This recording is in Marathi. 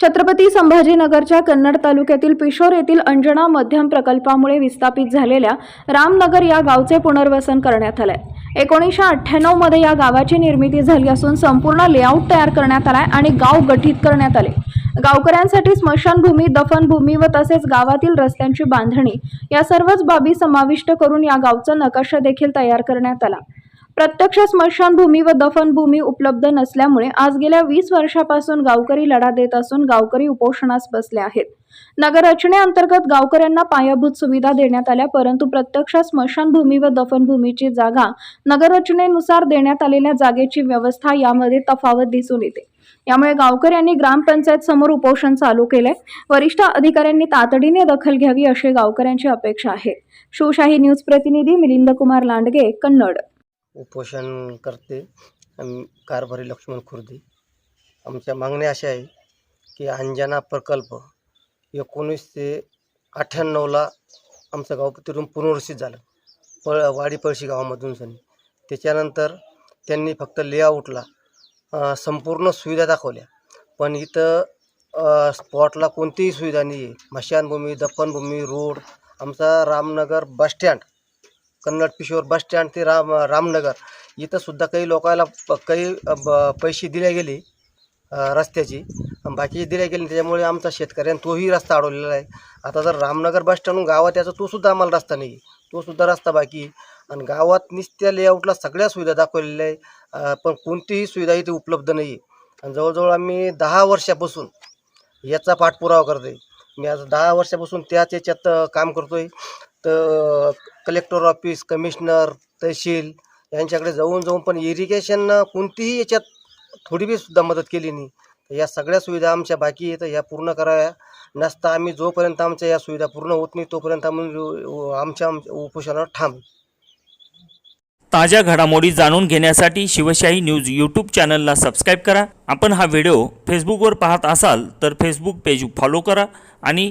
छत्रपती संभाजीनगरच्या कन्नड तालुक्यातील पिशोर येथील अंजना मध्यम प्रकल्पामुळे विस्थापित झालेल्या रामनगर या गावचे पुनर्वसन करण्यात आले एकोणीसशे अठ्ठ्याण्णवमध्ये या गावाची निर्मिती झाली असून संपूर्ण लेआउट तयार करण्यात आलाय आणि गाव गठीत करण्यात आले. गावकऱ्यांसाठी स्मशानभूमी दफनभूमी व तसेच गावातील रस्त्यांची बांधणी या सर्वच बाबी समाविष्ट करून या गावचा नकाशा देखील तयार करण्यात आला. प्रत्यक्ष स्मशानभूमी व दफनभूमी उपलब्ध नसल्यामुळे आज गेल्या वीस वर्षापासून गावकरी लढा देत असून गावकरी उपोषणास बसले आहेत. नगर रचनेअंतर्गत गावकऱ्यांना पायाभूत सुविधा देण्यात आल्या परंतु प्रत्यक्ष स्मशानभूमी व दफनभूमीची जागा नगर रचनेनुसार देण्यात आलेल्या जागेची व्यवस्था यामध्ये तफावत दिसून येते. यामुळे गावकऱ्यांनी ग्रामपंचायत समोर उपोषण चालू केले वरिष्ठ अधिकाऱ्यांनी तातडीने दखल घ्यावी अशी गावकऱ्यांची अपेक्षा आहे. शिवशाही न्यूज प्रतिनिधी मिलिंद कुमार लांडगे कन्नड. उपोषण करते. आम्ही कारभारी लक्ष्मण खुर्दे. आमच्या मागण्या अशा आहे की अंजना प्रकल्प एकोणीस ते अठ्ठ्याण्णवला आमचं गाव तिथून पुनर्वसित झालं. पळ वाडी पळशी गावामधून सनी. त्याच्यानंतर त्यांनी फक्त लेआउटला संपूर्ण सुविधा दाखवल्या. पण इथं स्पॉटला कोणतीही सुविधा नाही आहे स्मशानभूमी दफनभूमी रोड आमचा Ramnagar bus stand Kannad Pishor bus stand ते राम रामनगर. इथं सुद्धा काही लोकांना प- काही ब- पैसे दिले गेले रस्त्याची. बाकीचे दिले गेले त्याच्यामुळे आमचा शेतकऱ्यांना तोही रस्ता अडवलेला आहे. आता जर रामनगर बस स्टँडहून गावात याचा तो सुद्धा आम्हाला रस्ता नाही तो सुद्धा रस्ता बाकी आणि गावात नुसत्या लेआउटला सगळ्या सुविधा दाखवलेल्या आहे. पण कोणतीही सुविधा इथे उपलब्ध नाही आहे आणि जवळजवळ आम्ही दहा वर्षापासून याचा पाठपुरावा करतो आहे मी आज दहा वर्षापासून त्याच याच्यात काम करतो आहे तर कलेक्टर ऑफिस कमिशनर तहसील यांच्याकडे जाऊन जाऊन पण इरिगेशन कोणतीही याच्यात थोडी बी सुद्धा मदत केली नाही. या सगळ्या सुविधा आमच्या बाकी आहेत. ह्या पूर्ण कराव्या नसता आम्ही जोपर्यंत आमच्या या सुविधा पूर्ण होत नाही तोपर्यंत आम्ही आमच्या आमच्या उपोषणावर ठाम. ताज्या घडामोडी जाणून घेण्यासाठी शिवशाही न्यूज यूट्यूब चॅनलला सबस्क्राईब करा. आपण हा व्हिडिओ फेसबुकवर पाहत असाल तर फेसबुक पेज फॉलो करा आणि